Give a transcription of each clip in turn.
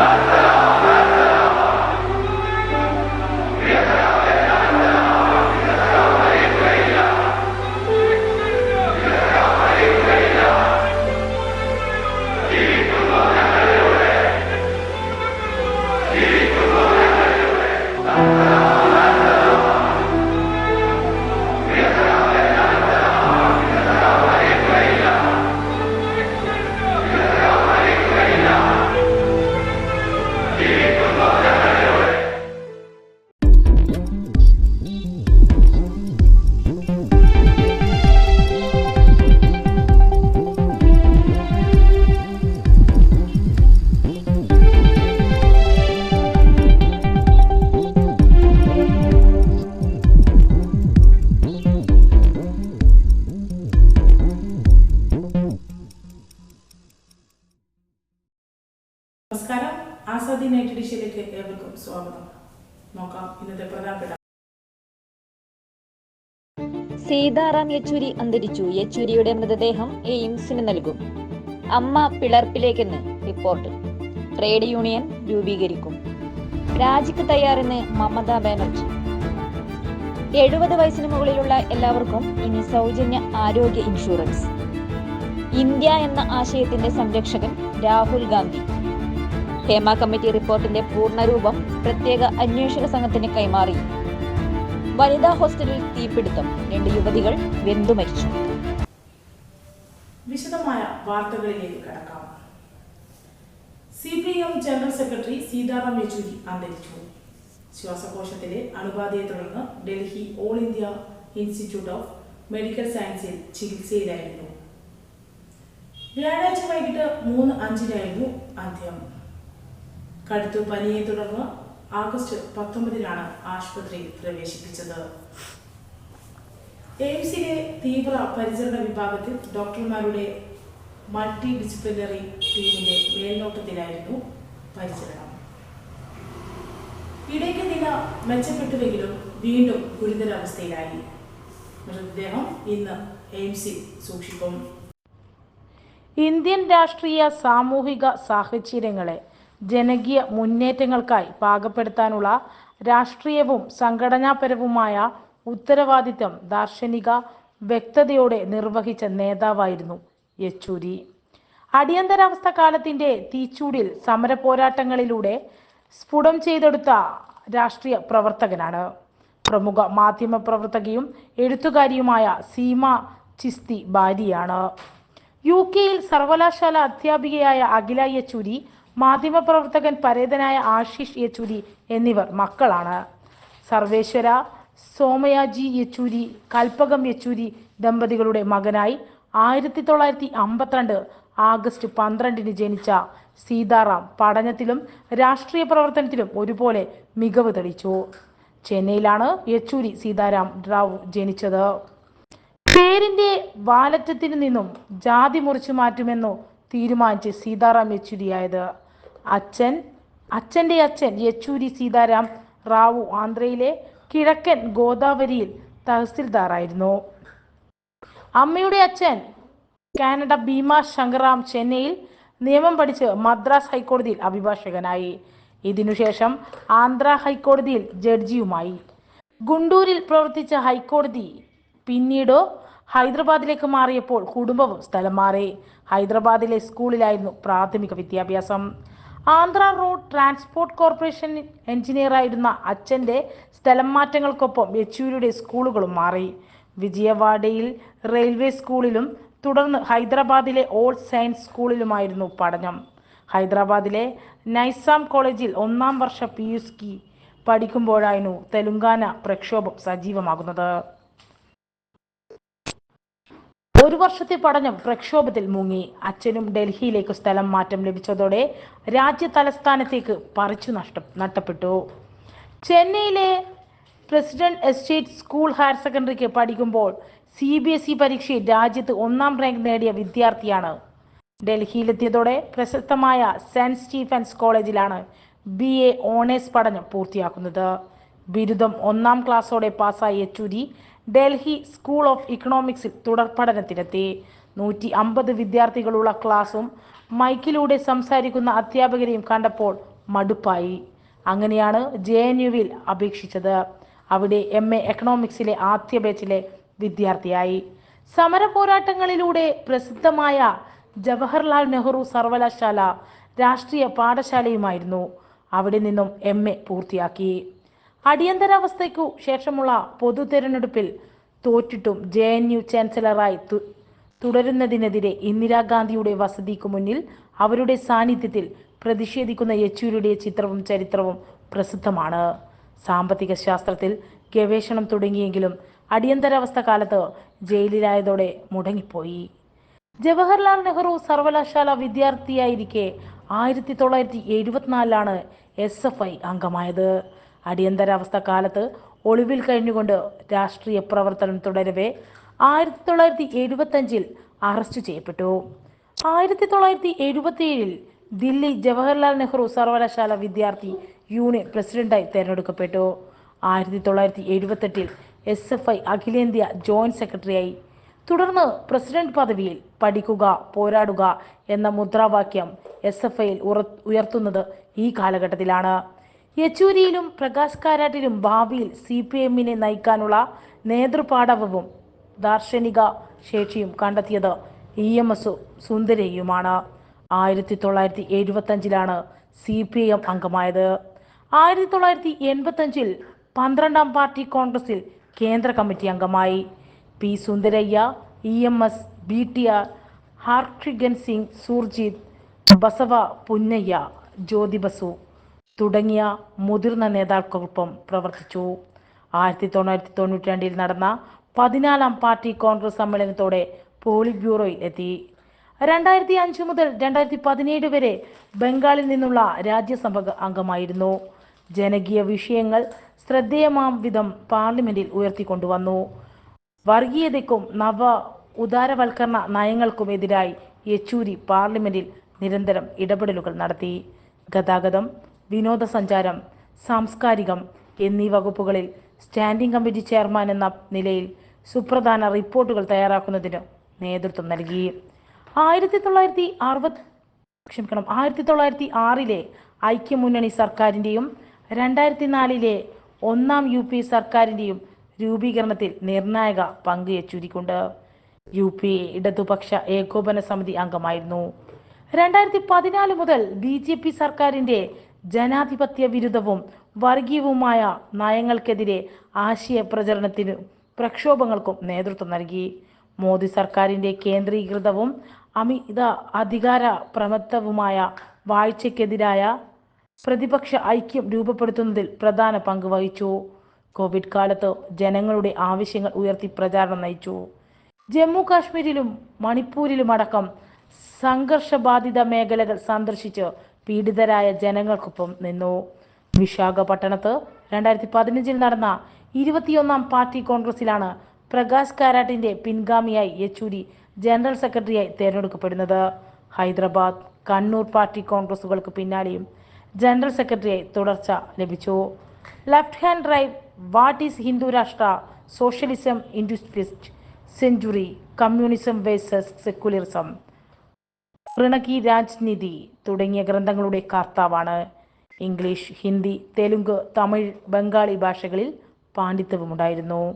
Ha ha ha! Sitaram Yechury അന്തരിച്ചു. യെച്ചൂരിയുടെ മൃതദേഹം എയിംസിന് നൽകും. അമ്മ പിളർപ്പിലേക്കെന്ന് റിപ്പോർട്ട്. ട്രേഡ് യൂണിയൻ രൂപീകരിക്കും. രാജിക്ക് തയ്യാറെന്ന് മമതാ ബാനർജി. എഴുപത് വയസ്സിന് മുകളിലുള്ള എല്ലാവർക്കും ഇനി സൗജന്യ ആരോഗ്യ ഇൻഷുറൻസ്. ഇന്ത്യ എന്ന ആശയത്തിന്റെ സംരക്ഷകൻ രാഹുൽ ഗാന്ധി. ഹേമ കമ്മിറ്റി റിപ്പോർട്ടിന്റെ പൂർണരൂപം പ്രത്യേക അന്വേഷക സംഘത്തിന് കൈമാറി. വനിതാ ഹോസ്റ്റലിൽ തീപിടുത്തം. രണ്ട് യുവതികൾ വെന്തു മരിച്ചു. വിശദമായ വാർത്തകളിലേക്ക് കടക്കാം. C P M general secretary Sitaram Yechury അന്തരിച്ചു. ശ്വാസകോശത്തിലെ അണുബാധയെ തുടർന്ന് Delhi all India institute of medical സയൻസിൽ ചികിത്സയിലായിരുന്നു. വ്യാഴാഴ്ച വൈകിട്ട് മൂന്ന് അഞ്ചിനായിരുന്നു അന്ത്യം. കടുത്തു പനിയെ തുടർന്ന് ആഗസ്റ്റ് പത്തൊമ്പതിനാണ് ആശുപത്രിയിൽ പ്രവേശിപ്പിച്ചത്. എയിംസിലെ തീവ്ര പരിചരണ വിഭാഗത്തിൽ ഡോക്ടർമാരുടെ മൾട്ടി ഡിസിപ്ലിനറി ടീമിന്റെ മേൽനോട്ടത്തിലായിരുന്നു പരിചരണം. ഇടയ്ക്ക് നില മെച്ചപ്പെട്ടുവെങ്കിലും വീണ്ടും ഗുരുതരാവസ്ഥയിലായി. മൃതദേഹം ഇന്ന് എയിംസിൽ സൂക്ഷിക്കും. ഇന്ത്യൻ രാഷ്ട്രീയ സാമൂഹിക സാഹചര്യങ്ങളെ ജനകീയ മുന്നേറ്റങ്ങൾക്കായി പാകപ്പെടുത്താനുള്ള രാഷ്ട്രീയവും സംഘടനാപരവുമായ ഉത്തരവാദിത്തം ദാർശനിക വ്യക്തതയോടെ നിർവഹിച്ച നേതാവായിരുന്നു യെച്ചൂരി. അടിയന്തരാവസ്ഥ കാലത്തിന്റെ തീച്ചൂടിൽ സമര പോരാട്ടങ്ങളിലൂടെ സ്ഫുടം ചെയ്തെടുത്ത രാഷ്ട്രീയ പ്രവർത്തകനാണ്. പ്രമുഖ മാധ്യമ പ്രവർത്തകയും എഴുത്തുകാരിയുമായ സീമ ചിസ്തി ഭാര്യയാണ്. യു കെയിൽ സർവകലാശാല അധ്യാപികയായ അഖില യെച്ചൂരി മാധ്യമപ്രവർത്തകൻ പരേതനായ ആശിഷ് യെച്ചൂരി എന്നിവർ മക്കളാണ്. സർവേശ്വര സോമയാജി യെച്ചൂരി കൽപ്പകം യെച്ചൂരി ദമ്പതികളുടെ മകനായി ആയിരത്തി തൊള്ളായിരത്തി അമ്പത്തിരണ്ട് ആഗസ്റ്റ് പന്ത്രണ്ടിന് ജനിച്ച സീതാറാം പഠനത്തിലും രാഷ്ട്രീയ പ്രവർത്തനത്തിലും ഒരുപോലെ മികവ് തെളിച്ചു ചെന്നൈയിലാണ് യെച്ചൂരി സീതാറാം റാവു ജനിച്ചത്. പേരിന്റെ വാലറ്റത്തിൽ നിന്നും ജാതി മുറിച്ചു മാറ്റുമെന്നോ തീരുമാനിച്ച് സീതാറാം യെച്ചൂരിയായത്. അച്ഛൻ അച്ഛന്റെ അച്ഛൻ യെച്ചൂരി സീതാരാം റാവു ആന്ധ്രയിലെ കിഴക്കൻ ഗോദാവരിയിൽ തഹസിൽദാറായിരുന്നു. അമ്മയുടെ അച്ഛൻ കാനഡ ഭീമ ശങ്കറാം ചെന്നൈയിൽ നിയമം പഠിച്ച് മദ്രാസ് ഹൈക്കോടതിയിൽ അഭിഭാഷകനായി. ഇതിനുശേഷം ആന്ധ്ര ഹൈക്കോടതിയിൽ ജഡ്ജിയുമായി. ഗുണ്ടൂരിൽ പ്രവർത്തിച്ച ഹൈക്കോടതി പിന്നീട് ഹൈദരാബാദിലേക്ക് മാറിയപ്പോൾ കുടുംബവും സ്ഥലം മാറി. ഹൈദരാബാദിലെ സ്കൂളിലായിരുന്നു പ്രാഥമിക വിദ്യാഭ്യാസം. ആന്ധ്ര റോഡ് ട്രാൻസ്പോർട്ട് കോർപ്പറേഷൻ എഞ്ചിനീയറായിരുന്ന അച്ഛന്റെ സ്ഥലം മാറ്റങ്ങൾക്കൊപ്പം യെച്ചൂരിയുടെ സ്കൂളുകളും മാറി. വിജയവാഡയിൽ റെയിൽവേ സ്കൂളിലും തുടർന്ന് ഹൈദരാബാദിലെ ഓൾ സയൻസ് സ്കൂളിലുമായിരുന്നു പഠനം. ഹൈദരാബാദിലെ നൈസാം കോളേജിൽ ഒന്നാം വർഷ പി യു സ്കി പഠിക്കുമ്പോഴായിരുന്നു തെലുങ്കാന പ്രക്ഷോഭം സജീവമാകുന്നത്. ഒരു വർഷത്തെ പഠനം പ്രക്ഷോഭത്തിൽ മുങ്ങി. അച്ഛനും ഡൽഹിയിലേക്ക് സ്ഥലം മാറ്റം ലഭിച്ചതോടെ രാജ്യ തലസ്ഥാനത്തേക്ക് പറിച്ചു നഷ്ട നഷ്ടപ്പെട്ടു ചെന്നൈയിലെ പ്രസിഡന്റ് എസ്റ്റേറ്റ് സ്കൂൾ ഹയർ സെക്കൻഡറിക്ക് പഠിക്കുമ്പോൾ സി ബി എസ് ഇ പരീക്ഷയിൽ രാജ്യത്ത് ഒന്നാം റാങ്ക് നേടിയ വിദ്യാർത്ഥിയാണ്. ഡൽഹിയിലെത്തിയതോടെ പ്രശസ്തമായ സെന്റ് സ്റ്റീഫൻസ് കോളേജിലാണ് ബി എ ഓണേഴ്സ് പഠനം പൂർത്തിയാക്കുന്നത്. ബിരുദം ഒന്നാം ക്ലാസ്സോടെ പാസ്സായ യെച്ചൂരി ഡൽഹി സ്കൂൾ ഓഫ് ഇക്കണോമിക്സിൽ തുടർ പഠനത്തിനെത്തി നൂറ്റി അമ്പത് വിദ്യാർത്ഥികളുള്ള ക്ലാസും മൈക്കിലൂടെ സംസാരിക്കുന്ന അധ്യാപകരെയും കണ്ടപ്പോൾ മടുപ്പായി. അങ്ങനെയാണ് ജെ എൻ യുവിൽ അപേക്ഷിച്ചത്. അവിടെ എം എ എക്കണോമിക്സിലെ ആദ്യ ബാച്ചിലെ വിദ്യാർത്ഥിയായി. സമര പോരാട്ടങ്ങളിലൂടെ പ്രസിദ്ധമായ ജവഹർലാൽ നെഹ്റു സർവകലാശാല രാഷ്ട്രീയ പാഠശാലയുമായിരുന്നു. അവിടെ നിന്നും എം എ പൂർത്തിയാക്കി. അടിയന്തരാവസ്ഥയ്ക്കു ശേഷമുള്ള പൊതു തെരഞ്ഞെടുപ്പിൽ തോറ്റിട്ടും ജെ എൻ യു ചാൻസലറായി തുടരുന്നതിനെതിരെ ഇന്ദിരാഗാന്ധിയുടെ വസതിക്ക് മുന്നിൽ അവരുടെ സാന്നിധ്യത്തിൽ പ്രതിഷേധിക്കുന്ന യെച്ചൂരിയുടെ ചിത്രവും ചരിത്രവും പ്രസിദ്ധമാണ്. സാമ്പത്തിക ശാസ്ത്രത്തിൽ ഗവേഷണം തുടങ്ങിയെങ്കിലും അടിയന്തരാവസ്ഥ കാലത്ത് ജയിലിലായതോടെ മുടങ്ങിപ്പോയി. ജവഹർലാൽ നെഹ്റു സർവകലാശാല വിദ്യാർത്ഥിയായിരിക്കെ ആയിരത്തി തൊള്ളായിരത്തി എഴുപത്തിനാലിലാണ് എസ് എഫ് ഐ അംഗമായത്. അടിയന്തരാവസ്ഥ കാലത്ത് ഒളിവിൽ കഴിഞ്ഞുകൊണ്ട് രാഷ്ട്രീയ പ്രവർത്തനം തുടരവെ ആയിരത്തി തൊള്ളായിരത്തി എഴുപത്തഞ്ചിൽ അറസ്റ്റ് ചെയ്യപ്പെട്ടു. ആയിരത്തി തൊള്ളായിരത്തി എഴുപത്തിയേഴിൽ ദില്ലി ജവഹർലാൽ നെഹ്റു സർവകലാശാല വിദ്യാർത്ഥി യൂണിയൻ പ്രസിഡന്റായി തെരഞ്ഞെടുക്കപ്പെട്ടു. ആയിരത്തി തൊള്ളായിരത്തി എഴുപത്തെട്ടിൽ എസ് എഫ് ഐ അഖിലേന്ത്യാ ജോയിന്റ് സെക്രട്ടറിയായി. തുടർന്ന് പ്രസിഡന്റ് പദവിയിൽ പഠിക്കുക പോരാടുക എന്ന മുദ്രാവാക്യം എസ് എഫ് ഐയിൽ ഉയർത്തുന്നത് ഈ കാലഘട്ടത്തിലാണ്. യെച്ചൂരിയിലും പ്രകാശ് കാരാട്ടിലും ഭാവിയിൽ സി പി എമ്മിനെ നയിക്കാനുള്ള നേതൃപാടവവും ദാർശനിക ശേഷിയും കണ്ടെത്തിയത് ഇ എം എസ് സുന്ദരയുമാണ് ആയിരത്തി തൊള്ളായിരത്തി എഴുപത്തഞ്ചിലാണ് സി പി എം അംഗമായത്. ആയിരത്തി തൊള്ളായിരത്തി എൺപത്തഞ്ചിൽ പന്ത്രണ്ടാം പാർട്ടി കോൺഗ്രസിൽ കേന്ദ്ര കമ്മിറ്റി അംഗമായി. P Sundarayya E M S B T R Harkishan Singh Surjeet Basava Punnaiah Jyoti Basu തുടങ്ങിയ മുതിർന്ന നേതാക്കൾക്കൊപ്പം പ്രവർത്തിച്ചു. ആയിരത്തി തൊള്ളായിരത്തി തൊണ്ണൂറ്റി രണ്ടിൽ നടന്ന പതിനാലാം പാർട്ടി കോൺഗ്രസ് സമ്മേളനത്തോടെ പോളിറ്റ് ബ്യൂറോയിൽ എത്തി. രണ്ടായിരത്തി അഞ്ച് മുതൽ രണ്ടായിരത്തി പതിനേഴ് വരെ ബംഗാളിൽ നിന്നുള്ള രാജ്യസഭ അംഗമായിരുന്നു. ജനകീയ വിഷയങ്ങൾ ശ്രദ്ധേയമാം വിധം പാർലമെന്റിൽ ഉയർത്തിക്കൊണ്ടുവന്നു. വർഗീയതയ്ക്കും നവ ഉദാരവൽക്കരണ നയങ്ങൾക്കും എതിരായി യെച്ചൂരി പാർലമെന്റിൽ നിരന്തരം ഇടപെടലുകൾ നടത്തി. ഗതാഗതം വിനോദസഞ്ചാരം സാംസ്കാരികം എന്നീ വകുപ്പുകളിൽ സ്റ്റാൻഡിംഗ് കമ്മിറ്റി ചെയർമാൻ എന്ന നിലയിൽ സുപ്രധാന റിപ്പോർട്ടുകൾ തയ്യാറാക്കുന്നതിന് നേതൃത്വം നൽകി. ആയിരത്തി തൊള്ളായിരത്തി അറുപത് ക്ഷമിക്കണം ആയിരത്തി തൊള്ളായിരത്തി ആറിലെ ഐക്യമുന്നണി സർക്കാരിന്റെയും രണ്ടായിരത്തി നാലിലെ ഒന്നാം യു പി സർക്കാരിന്റെയും രൂപീകരണത്തിൽ നിർണായക പങ്ക് യെച്ചൂരിക്കുണ്ട്. യു പി ഇടതുപക്ഷ ഏകോപന സമിതി അംഗമായിരുന്നു. രണ്ടായിരത്തി പതിനാല് മുതൽ ബി ജെ പി സർക്കാരിന്റെ ജനാധിപത്യ വിരുദ്ധവും വർഗീയവുമായ നയങ്ങൾക്കെതിരെ ആശയ പ്രചരണത്തിനും പ്രക്ഷോഭങ്ങൾക്കും നേതൃത്വം നൽകി. മോദി സർക്കാരിന്റെ കേന്ദ്രീകൃതവും അമിത അധികാര പ്രമത്തവുമായ വാഴ്ചയ്ക്കെതിരായ പ്രതിപക്ഷ ഐക്യം രൂപപ്പെടുത്തുന്നതിൽ പ്രധാന പങ്ക് വഹിച്ചു. കോവിഡ് കാലത്ത് ജനങ്ങളുടെ ആവശ്യങ്ങൾ ഉയർത്തി പ്രചാരണം നയിച്ചു. ജമ്മു കാശ്മീരിലും മണിപ്പൂരിലുമടക്കം സംഘർഷബാധിത മേഖലകൾ സന്ദർശിച്ച് പീഡിതരായ ജനങ്ങൾക്കൊപ്പം നിന്നു. വിശാഖപട്ടണത്ത് രണ്ടായിരത്തി പതിനഞ്ചിൽ നടന്ന ഇരുപത്തിയൊന്നാം പാർട്ടി കോൺഗ്രസിലാണ് പ്രകാശ് കാരാട്ടിന്റെ പിൻഗാമിയായി യെച്ചൂരി ജനറൽ സെക്രട്ടറിയായി തിരഞ്ഞെടുക്കപ്പെടുന്നത്. ഹൈദരാബാദ് കണ്ണൂർ പാർട്ടി കോൺഗ്രസുകൾക്ക് പിന്നാലെയും ജനറൽ സെക്രട്ടറിയായി തുടർച്ച ലഭിച്ചു. Left hand drive what is Hindu Rashtra socialism in twenty first century communism versus secularism ഋണകി രാജ്നിധി തുടങ്ങിയ ഗ്രന്ഥങ്ങളുടെ കർത്താവാണ്. ഇംഗ്ലീഷ് ഹിന്ദി തെലുങ്ക് തമിഴ് ബംഗാളി ഭാഷകളിൽ പാണ്ഡിത്യവുമുണ്ടായിരുന്നു.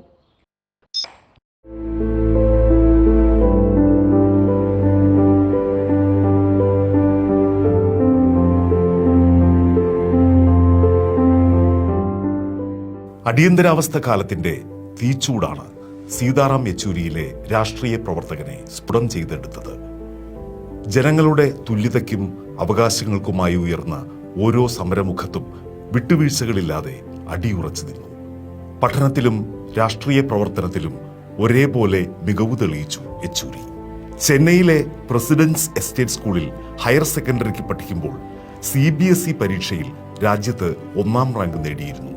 അടിയന്തരാവസ്ഥ കാലത്തിന്റെ തീച്ചൂടാണ് സീതാറാം യെച്ചൂരിയിലെ രാഷ്ട്രീയ പ്രവർത്തകനെ സ്ഫുടം ചെയ്തെടുത്തത്. ജനങ്ങളുടെ തുല്യതയ്ക്കും അവകാശങ്ങൾക്കുമായി ഉയർന്ന ഓരോ സമരമുഖത്തും വിട്ടുവീഴ്ചകളില്ലാതെ അടിയുറച്ചു നിന്നു. പഠനത്തിലും രാഷ്ട്രീയ പ്രവർത്തനത്തിലും ഒരേപോലെ മികവ് തെളിയിച്ചു യെച്ചൂരി. ചെന്നൈയിലെ പ്രസിഡൻസ് എസ്റ്റേറ്റ് സ്കൂളിൽ ഹയർ സെക്കൻഡറിക്ക് പഠിക്കുമ്പോൾ സി ബി എസ് ഇ പരീക്ഷയിൽ രാജ്യത്ത് ഒന്നാം റാങ്ക് നേടിയിരുന്നു.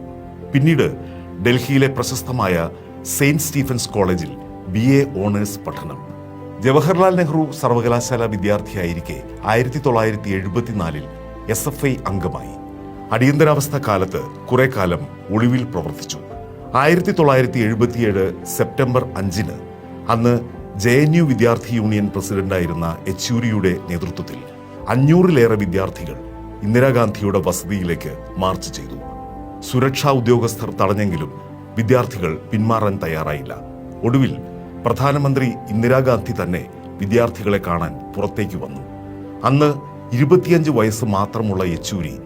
പിന്നീട് ഡൽഹിയിലെ പ്രശസ്തമായ സെയിന്റ് സ്റ്റീഫൻസ് കോളേജിൽ ബി എ ഓണേഴ്സ് പഠനം. ജവഹർലാൽ നെഹ്റു സർവകലാശാല വിദ്യാർത്ഥിയായിരിക്കെ ആയിരത്തി തൊള്ളായിരത്തി എഴുപത്തിനാലിൽ എസ് എഫ് ഐ അംഗമായി. അടിയന്തരാവസ്ഥ കാലത്ത് കുറെ കാലം ഒളിവിൽ പ്രവർത്തിച്ചു. ആയിരത്തി തൊള്ളായിരത്തി എഴുപത്തിയേഴ് സെപ്റ്റംബർ അഞ്ചിന് അന്ന് ജെ എൻ യു വിദ്യാർത്ഥി യൂണിയൻ പ്രസിഡന്റായിരുന്ന യെച്ചൂരിയുടെ നേതൃത്വത്തിൽ അഞ്ഞൂറിലേറെ വിദ്യാർത്ഥികൾ ഇന്ദിരാഗാന്ധിയുടെ വസതിയിലേക്ക് മാർച്ച് ചെയ്തു. സുരക്ഷാ ഉദ്യോഗസ്ഥർ തടഞ്ഞെങ്കിലും വിദ്യാർത്ഥികൾ പിന്മാറാൻ തയ്യാറായില്ല. ഒടുവിൽ പ്രധാനമന്ത്രി ഇന്ദിരാഗാന്ധി തന്നെ വിദ്യാർത്ഥികളെ കാണാൻ പുറത്തേക്ക് വന്നു. അന്ന് ഇരുപത്തിയഞ്ച് വയസ്സ് മാത്രമുള്ള യെച്ചൂരി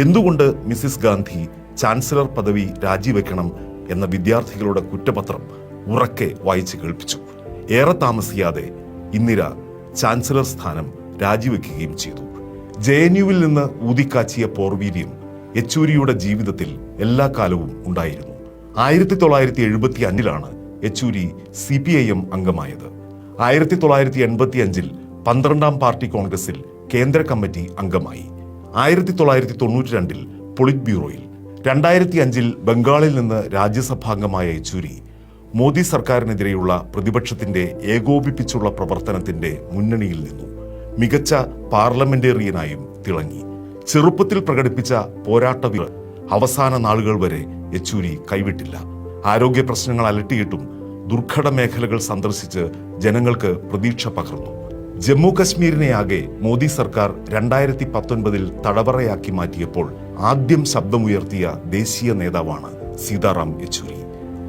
എന്തുകൊണ്ട് മിസിസ് ഗാന്ധി ചാൻസലർ പദവി രാജിവെക്കണം എന്ന വിദ്യാർത്ഥികളുടെ കുറ്റപത്രം ഉറക്കെ വായിച്ച് കേൾപ്പിച്ചു. ഏറെ താമസിയാതെ ഇന്ദിര ചാൻസലർ സ്ഥാനം രാജിവെക്കുകയും ചെയ്തു. ജെ എൻ യുവിൽ നിന്ന് ഊതിക്കാച്ചിയ പോർവീര്യം യെച്ചൂരിയുടെ ജീവിതത്തിൽ എല്ലാ കാലവും ഉണ്ടായിരുന്നു. ആയിരത്തി തൊള്ളായിരത്തി എഴുപത്തി അഞ്ചിലാണ് Yechury C P I M അംഗമായത്. ആയിരത്തി തൊള്ളായിരത്തി എൺപത്തി അഞ്ചിൽ പന്ത്രണ്ടാം പാർട്ടി കോൺഗ്രസിൽ കേന്ദ്ര കമ്മിറ്റി അംഗമായി. ആയിരത്തി തൊള്ളായിരത്തി തൊണ്ണൂറ്റി രണ്ടിൽ പൊളിറ്റ് ബ്യൂറോയിൽ രണ്ടായിരത്തി അഞ്ചിൽ ബംഗാളിൽ നിന്ന് രാജ്യസഭാംഗമായ യെച്ചൂരി മോദി സർക്കാരിനെതിരെയുള്ള പ്രതിപക്ഷത്തിന്റെ ഏകോപിപ്പിച്ചുള്ള പ്രവർത്തനത്തിന്റെ മുന്നണിയിൽ നിന്നു. മികച്ച പാർലമെന്റേറിയനായും തിളങ്ങി. ചെറുപ്പത്തിൽ പ്രകടിപ്പിച്ച പോരാട്ടവിൽ അവസാന നാളുകൾ വരെ യെച്ചൂരി കൈവിട്ടില്ല. ആരോഗ്യ പ്രശ്നങ്ങൾ അലട്ടിയിട്ടും ദുർഘട മേഖലകൾ സന്ദർശിച്ച് ജനങ്ങൾക്ക് പ്രതീക്ഷ പകർന്നു. ജമ്മു കശ്മീരിനെയാകെ മോദി സർക്കാർ രണ്ടായിരത്തി പത്തൊൻപതിൽ തടവറയാക്കി മാറ്റിയപ്പോൾ ആദ്യം ശബ്ദമുയർത്തിയ ദേശീയ നേതാവാണ് സീതാറാം യെച്ചൂരി.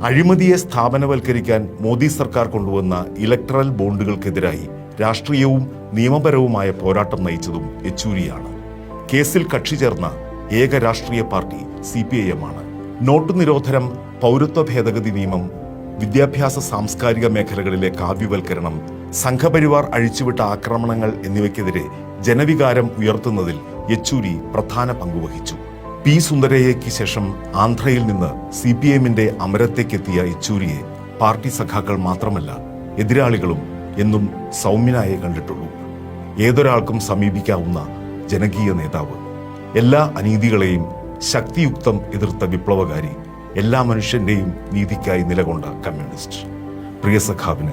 അഴിമതിയെ സ്ഥാപനവൽക്കരിക്കാൻ മോദി സർക്കാർ കൊണ്ടുവന്ന ഇലക്ട്രൽ ബോണ്ടുകൾക്കെതിരായി രാഷ്ട്രീയവും നിയമപരവുമായ പോരാട്ടം നയിച്ചതും യെച്ചൂരിയാണ്. കേസിൽ കക്ഷി ചേർന്ന ഏക രാഷ്ട്രീയ party C P I M ആണ്. നോട്ട് നിരോധനം പൗരത്വ ഭേദഗതി നിയമം വിദ്യാഭ്യാസ സാംസ്കാരിക മേഖലകളിലെ കാവ്യവൽക്കരണം സംഘപരിവാർ അഴിച്ചുവിട്ട ആക്രമണങ്ങൾ എന്നിവയ്ക്കെതിരെ ജനവികാരം ഉയർത്തുന്നതിൽ യെച്ചൂരി പ്രധാന പങ്കുവഹിച്ചു. പി. സുന്ദരയ്യയ്ക്ക് ശേഷം ആന്ധ്രയിൽ നിന്ന് സി പി എമ്മിന്റെ അമരത്തേക്കെത്തിയ യെച്ചൂരിയെ പാർട്ടി സഖാക്കൾ മാത്രമല്ല എതിരാളികളും എന്നും സൗമ്യനായേ കണ്ടിട്ടുള്ളൂ. ഏതൊരാൾക്കും സമീപിക്കാവുന്ന ജനകീയ നേതാവ്. എല്ലാ അനീതികളെയും ശക്തിയുക്തം എതിർത്ത വിപ്ലവകാരി എല്ലാ മനുഷ്യന്റെയും നീതിക്കായി നിലകൊണ്ട കമ്മ്യൂണിസ്റ്റ്. പ്രിയ സഖാവിന്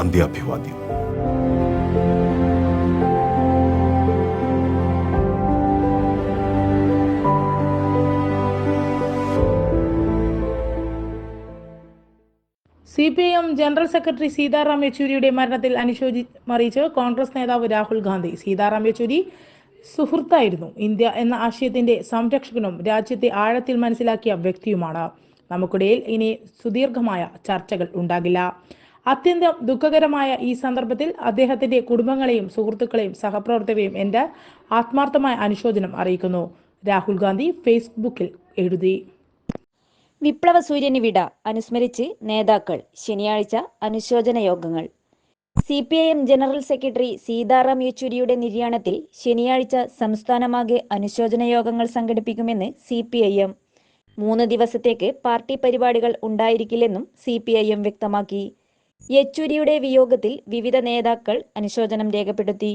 അന്ത്യാഭിവാദ്യം. C P M general secretary Sitaram യെച്ചൂരിയുടെ മരണത്തിൽ അനുശോചി അറിയിച്ച് കോൺഗ്രസ് നേതാവ് രാഹുൽ ഗാന്ധി. സീതാറാം യെച്ചൂരി സുഹൃത്തായിരുന്നു. ഇന്ത്യ എന്ന ആശയത്തിന്റെ സംരക്ഷകനും രാജ്യത്തെ ആഴത്തിൽ മനസ്സിലാക്കിയ വ്യക്തിയുമാണ്. നമുക്കിടയിൽ ഇനി സുദീർഘമായ ചർച്ചകൾ ഉണ്ടാകില്ല. അത്യന്തം ദുഃഖകരമായ ഈ സന്ദർഭത്തിൽ അദ്ദേഹത്തിന്റെ കുടുംബങ്ങളെയും സുഹൃത്തുക്കളെയും സഹപ്രവർത്തകരെയും എന്റെ ആത്മാർത്ഥമായ അനുശോചനം അറിയിക്കുന്നു. രാഹുൽ ഗാന്ധി ഫേസ്ബുക്കിൽ എഴുതി. വിപ്ലവ സൂര്യന് വിട അനുസ്മരിച്ച് നേതാക്കൾ. ശനിയാഴ്ച അനുശോചന യോഗങ്ങൾ. C P I M general secretary Sitaram യെച്ചൂരിയുടെ നിര്യാണത്തിൽ ശനിയാഴ്ച സംസ്ഥാനമാകെ അനുശോചന യോഗങ്ങൾ സംഘടിപ്പിക്കുമെന്ന് സി പി ഐ എം മൂന്ന് ദിവസത്തേക്ക് പാർട്ടി പരിപാടികൾ ഉണ്ടായിരിക്കില്ലെന്നും സി പി ഐ എം വ്യക്തമാക്കി. യെച്ചൂരിയുടെ വിയോഗത്തിൽ വിവിധ നേതാക്കൾ അനുശോചനം രേഖപ്പെടുത്തി.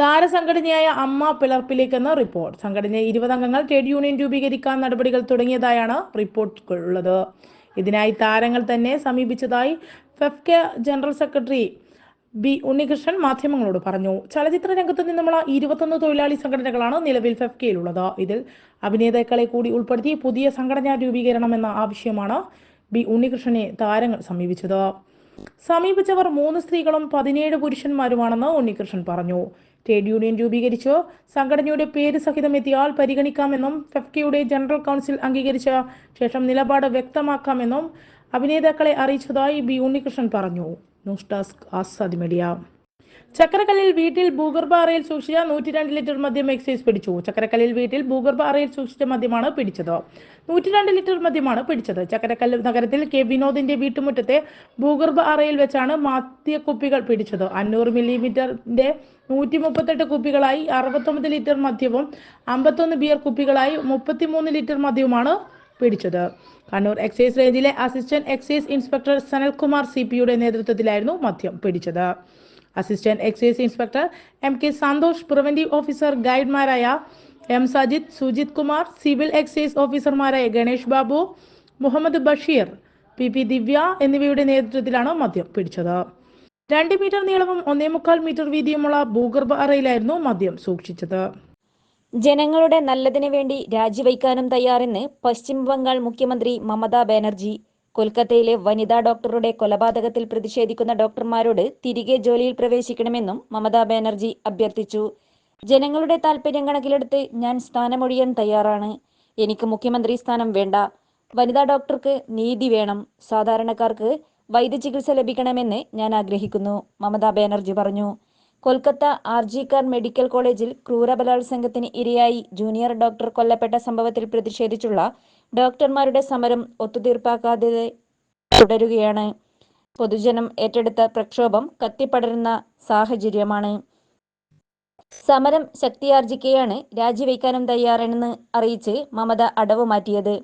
താരസംഘടനയായ അമ്മ പിളർപ്പിലേക്കെന്ന് റിപ്പോർട്ട്. സംഘടന ഇരുപതംഗങ്ങൾ ട്രേഡ് യൂണിയൻ രൂപീകരിക്കാൻ നടപടികൾ തുടങ്ങിയതായാണ് റിപ്പോർട്ട് ഉള്ളത് ഇതിനായി താരങ്ങൾ തന്നെ സമീപിച്ചതായി FEFKA general secretary B Unnikrishnan മാധ്യമങ്ങളോട് പറഞ്ഞു. ചലച്ചിത്ര രംഗത്ത് നിന്നുമുള്ള ഇരുപത്തൊന്ന് തൊഴിലാളി സംഘടനകളാണ് നിലവിൽ ഫെഫ്കയിലുള്ളത്. ഇതിൽ അഭിനേതാക്കളെ കൂടി ഉൾപ്പെടുത്തി പുതിയ സംഘടനാ രൂപീകരണമെന്ന ആവശ്യമാണ് ബി ഉണ്ണികൃഷ്ണനെ താരങ്ങൾ സമീപിച്ചത്. സമീപിച്ചവർ മൂന്ന് സ്ത്രീകളും പതിനേഴ് പുരുഷന്മാരുമാണെന്ന് ഉണ്ണികൃഷ്ണൻ പറഞ്ഞു. ട്രേഡ് യൂണിയൻ രൂപീകരിച്ച്. സംഘടനയുടെ പേര് സഹിതം എത്തിയാൽ പരിഗണിക്കാമെന്നും ഫെഫ്കയുടെ ജനറൽ കൗൺസിൽ അംഗീകരിച്ച ശേഷം നിലപാട് വ്യക്തമാക്കാമെന്നും അഭിനേതാക്കളെ അറിയിച്ചതായി ബി ഉണ്ണികൃഷ്ണൻ പറഞ്ഞു. News desk Azad media. ചക്കരക്കല്ലിൽ വീട്ടിൽ ഭൂഗർഭ അറയിൽ സൂക്ഷിച്ച നൂറ്റി രണ്ട് ലിറ്റർ മദ്യം എക്സൈസ് പിടിച്ചു. ചക്രക്കല്ലിൽ വീട്ടിൽ ഭൂഗർഭ അറയിൽ സൂക്ഷിച്ച മദ്യമാണ് പിടിച്ചത്. നൂറ്റി രണ്ട് ലിറ്റർ മദ്യമാണ് പിടിച്ചത്. ചക്രക്കല്ല് നഗരത്തിൽ കെ. വിനോദിന്റെ വീട്ടുമുറ്റത്തെ ഭൂഗർഭ അറയിൽ വെച്ചാണ് മദ്യക്കുപ്പികൾ പിടിച്ചത്. അഞ്ഞൂറ് മില്ലിമീറ്ററിന്റെ നൂറ്റി മുപ്പത്തെട്ട് കുപ്പികളായി അറുപത്തൊമ്പത് ലിറ്റർ മദ്യവും അമ്പത്തൊന്ന് ബിയർ കുപ്പികളായി മുപ്പത്തിമൂന്ന് ലിറ്റർ മദ്യവുമാണ് പിടിച്ചത്. കണ്ണൂർ എക്സൈസ് റേഞ്ചിലെ assistant excise inspector Sanalkumar C പിയുടെ നേതൃത്വത്തിലായിരുന്നു മദ്യം പിടിച്ചത്. Assistant excise inspector M K Santhosh preventive officer ഗൈഡ്മാരായ M Sajith Sujith Kumar civil excise ഓഫീസർമാരായ ഗണേഷ് ബാബു മുഹമ്മദ് ബഷീർ പി പി ദിവ്യ എന്നിവയുടെ നേതൃത്വത്തിലാണ് മദ്യം പിടിച്ചത്. രണ്ട് മീറ്റർ നീളവും ഒന്നേ മുക്കാൽ മീറ്റർ വീതിയുമുള്ള ഭൂഗർഭ അറയിലായിരുന്നു മദ്യം സൂക്ഷിച്ചത്. ജനങ്ങളുടെ നല്ലതിനു വേണ്ടി രാജിവയ്ക്കാനും തയ്യാറെന്ന് പശ്ചിമ ബംഗാൾ മുഖ്യമന്ത്രി മമതാ ബാനർജി കൊൽക്കത്തയിലെ വനിതാ ഡോക്ടറുടെ കൊലപാതകത്തിൽ പ്രതിഷേധിക്കുന്ന ഡോക്ടർമാരോട് തിരികെ ജോലിയിൽ പ്രവേശിക്കണമെന്നും മമതാ ബാനർജി അഭ്യർത്ഥിച്ചു. ജനങ്ങളുടെ താൽപര്യം കണക്കിലെടുത്ത് ഞാൻ സ്ഥാനമൊഴിയാൻ തയ്യാറാണ്. എനിക്ക് മുഖ്യമന്ത്രി സ്ഥാനം വേണ്ട. വനിതാ ഡോക്ടർക്ക് നീതി വേണം. സാധാരണക്കാർക്ക് വൈദ്യചികിത്സ ലഭിക്കണമെന്ന് ഞാൻ ആഗ്രഹിക്കുന്നു മമതാ ബാനർജി പറഞ്ഞു. കൊൽക്കത്ത ആർജിക്കാർ മെഡിക്കൽ കോളേജിൽ ക്രൂരബലാത്സംഗത്തിന് ഇരയായി ജൂനിയർ ഡോക്ടർ കൊല്ലപ്പെട്ട സംഭവത്തിൽ പ്രതിഷേധിച്ചുള്ള ഡോക്ടർമാരുടെ സമരം ഒത്തുതീർപ്പാക്കാതെ തുടരുകയാണ്. പൊതുജനം ഏറ്റെടുത്ത പ്രക്ഷോഭം കത്തിപ്പടരുന്ന സാഹചര്യമാണ്. സമരം ശക്തിയാർജിക്കുകയാണ് രാജിവെക്കാനും തയ്യാറെന്ന് അറിയിച്ച് മമത അടവ് മാറ്റിയത്.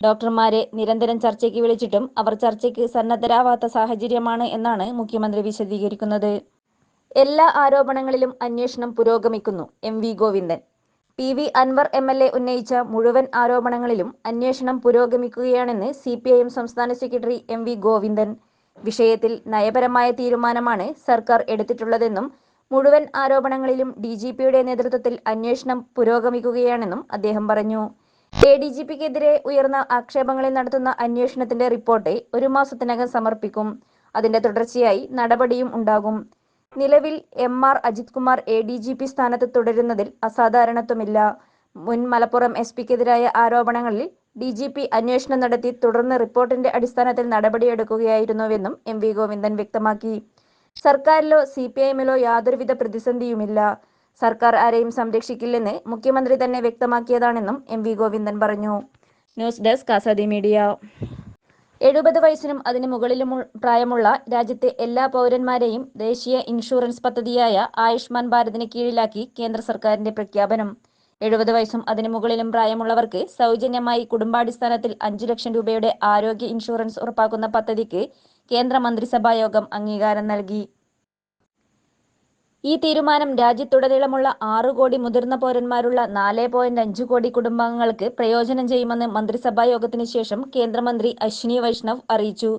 ഡോക്ടർമാരെ നിരന്തരം ചർച്ചയ്ക്ക് വിളിച്ചിട്ടും അവർ ചർച്ചയ്ക്ക് സന്നദ്ധരാവാത്ത സാഹചര്യമാണ് എന്നാണ് മുഖ്യമന്ത്രി വിശദീകരിക്കുന്നത്. എല്ലാ ആരോപണങ്ങളിലും അന്വേഷണം പുരോഗമിക്കുന്നു. M V Govindan. P V Anvar M L A ഉന്നയിച്ച മുഴുവൻ ആരോപണങ്ങളിലും അന്വേഷണം പുരോഗമിക്കുകയാണെന്ന് സി പി ഐ എം സംസ്ഥാന സെക്രട്ടറി എം വി ഗോവിന്ദൻ. വിഷയത്തിൽ നയപരമായ തീരുമാനമാണ് സർക്കാർ എടുത്തിട്ടുള്ളതെന്നും മുഴുവൻ ആരോപണങ്ങളിലും ഡി ജി പിയുടെ നേതൃത്വത്തിൽ അന്വേഷണം പുരോഗമിക്കുകയാണെന്നും അദ്ദേഹം പറഞ്ഞു. എ ഡി ജി പിക്കെതിരെ ഉയർന്ന ആക്ഷേപങ്ങളിൽ നടത്തുന്ന അന്വേഷണത്തിന്റെ റിപ്പോർട്ട് ഒരു മാസത്തിനകം സമർപ്പിക്കും. അതിന്റെ തുടർച്ചയായി നടപടിയും ഉണ്ടാകും. നിലവിൽ M R Ajith Kumar A D G P സ്ഥാനത്ത് തുടരുന്നതിൽ അസാധാരണത്വമില്ല. മുൻ മലപ്പുറം എസ് പിക്കെതിരായ ആരോപണങ്ങളിൽ ഡി ജി പി അന്വേഷണം നടത്തി തുടർന്ന് റിപ്പോർട്ടിന്റെ അടിസ്ഥാനത്തിൽ നടപടിയെടുക്കുകയായിരുന്നുവെന്നും എം വി ഗോവിന്ദൻ വ്യക്തമാക്കി. സർക്കാരിലോ സി പി ഐഎമ്മിലോ യാതൊരുവിധ പ്രതിസന്ധിയുമില്ല. സർക്കാർ ആരെയും സംരക്ഷിക്കില്ലെന്ന് മുഖ്യമന്ത്രി തന്നെ വ്യക്തമാക്കിയതാണെന്നും എം വി ഗോവിന്ദൻ പറഞ്ഞു. News desk Azadi media. എഴുപത് വയസ്സിനും അതിനു മുകളിലും പ്രായമുള്ള രാജ്യത്തെ എല്ലാ പൗരന്മാരെയും ദേശീയ ഇൻഷുറൻസ് പദ്ധതിയായ ആയുഷ്മാൻ ഭാരതിന് കീഴിലാക്കി കേന്ദ്ര സർക്കാരിന്റെ പ്രഖ്യാപനം. എഴുപത് വയസ്സും അതിനു മുകളിലും പ്രായമുള്ളവർക്ക് സൗജന്യമായി കുടുംബാടിസ്ഥാനത്തിൽ അഞ്ചു ലക്ഷം രൂപയുടെ ആരോഗ്യ ഇൻഷുറൻസ് ഉറപ്പാക്കുന്ന പദ്ധതിക്ക് കേന്ദ്ര മന്ത്രിസഭാ യോഗം അംഗീകാരം നൽകി. ഈ തീരുമാനം രാജ്യത്തുടനീളമുള്ള ആറു കോടി മുതിർന്ന പൗരന്മാരുള്ള നാല് പോയിന്റ് അഞ്ച് കോടി കുടുംബാംഗങ്ങൾക്ക് പ്രയോജനം ചെയ്യുമെന്ന് മന്ത്രിസഭാ യോഗത്തിന് ശേഷം കേന്ദ്രമന്ത്രി അശ്വിനി വൈഷ്ണവ് അറിയിച്ചു.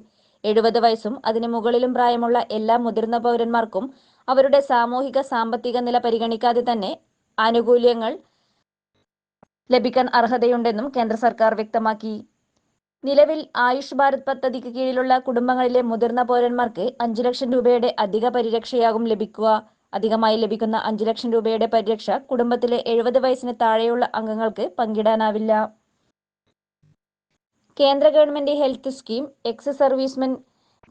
എഴുപത് വയസ്സും അതിനു മുകളിലും പ്രായമുള്ള എല്ലാ മുതിർന്ന പൗരന്മാർക്കും അവരുടെ സാമൂഹിക സാമ്പത്തിക നില പരിഗണിക്കാതെ തന്നെ ആനുകൂല്യങ്ങൾ ലഭിക്കാൻ അർഹതയുണ്ടെന്നും കേന്ദ്ര സർക്കാർ വ്യക്തമാക്കി. നിലവിൽ ആയുഷ് ഭാരത് പദ്ധതിക്ക് കീഴിലുള്ള കുടുംബങ്ങളിലെ മുതിർന്ന പൗരന്മാർക്ക് അഞ്ചു ലക്ഷം രൂപയുടെ അധിക പരിരക്ഷയാകും ലഭിക്കുക. അധികമായി ലഭിക്കുന്ന അഞ്ചു ലക്ഷം രൂപയുടെ പരിരക്ഷ കുടുംബത്തിലെ എഴുപത് വയസ്സിന് താഴെയുള്ള അംഗങ്ങൾക്ക് പങ്കിടാനാവില്ല. കേന്ദ്ര government health scheme ex servicemen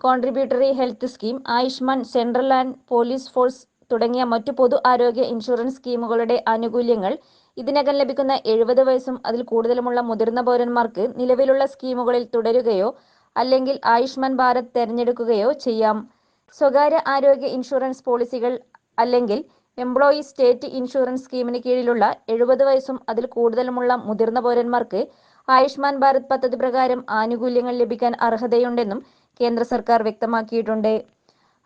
contributory health scheme Ayushman central and police force തുടങ്ങിയ മറ്റു പൊതു ആരോഗ്യ ഇൻഷുറൻസ് സ്കീമുകളുടെ ആനുകൂല്യങ്ങൾ ഇതിനകം ലഭിക്കുന്ന എഴുപത് വയസ്സും അതിൽ കൂടുതലുമുള്ള മുതിർന്ന പൗരന്മാർക്ക് നിലവിലുള്ള സ്കീമുകളിൽ തുടരുകയോ അല്ലെങ്കിൽ ആയുഷ്മാൻ ഭാരത് തെരഞ്ഞെടുക്കുകയോ ചെയ്യാം. സ്വകാര്യ ആരോഗ്യ ഇൻഷുറൻസ് പോളിസികൾ അല്ലെങ്കിൽ എംപ്ലോയി സ്റ്റേറ്റ് ഇൻഷുറൻസ് സ്കീമിന് കീഴിലുള്ള എഴുപത് വയസ്സും അതിൽ കൂടുതലുമുള്ള മുതിർന്ന പൗരന്മാർക്ക് ആയുഷ്മാൻ ഭാരത് പദ്ധതി പ്രകാരം ആനുകൂല്യങ്ങൾ ലഭിക്കാൻ അർഹതയുണ്ടെന്നും കേന്ദ്ര സർക്കാർ വ്യക്തമാക്കിയിട്ടുണ്ട്.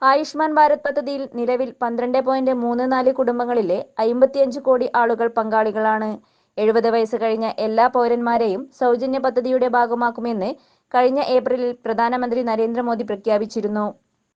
ആയുഷ്മാൻ ഭാരത് പദ്ധതിയിൽ നിലവിൽ പന്ത്രണ്ട് പോയിന്റ് മൂന്ന് നാല് കുടുംബങ്ങളിലെ അമ്പത്തിയഞ്ച് കോടി ആളുകൾ പങ്കാളികളാണ്. എഴുപത് വയസ്സ് കഴിഞ്ഞ എല്ലാ പൗരന്മാരെയും സൗജന്യ പദ്ധതിയുടെ ഭാഗമാക്കുമെന്ന് കഴിഞ്ഞ ഏപ്രിലിൽ പ്രധാനമന്ത്രി നരേന്ദ്രമോദി പ്രഖ്യാപിച്ചിരുന്നു.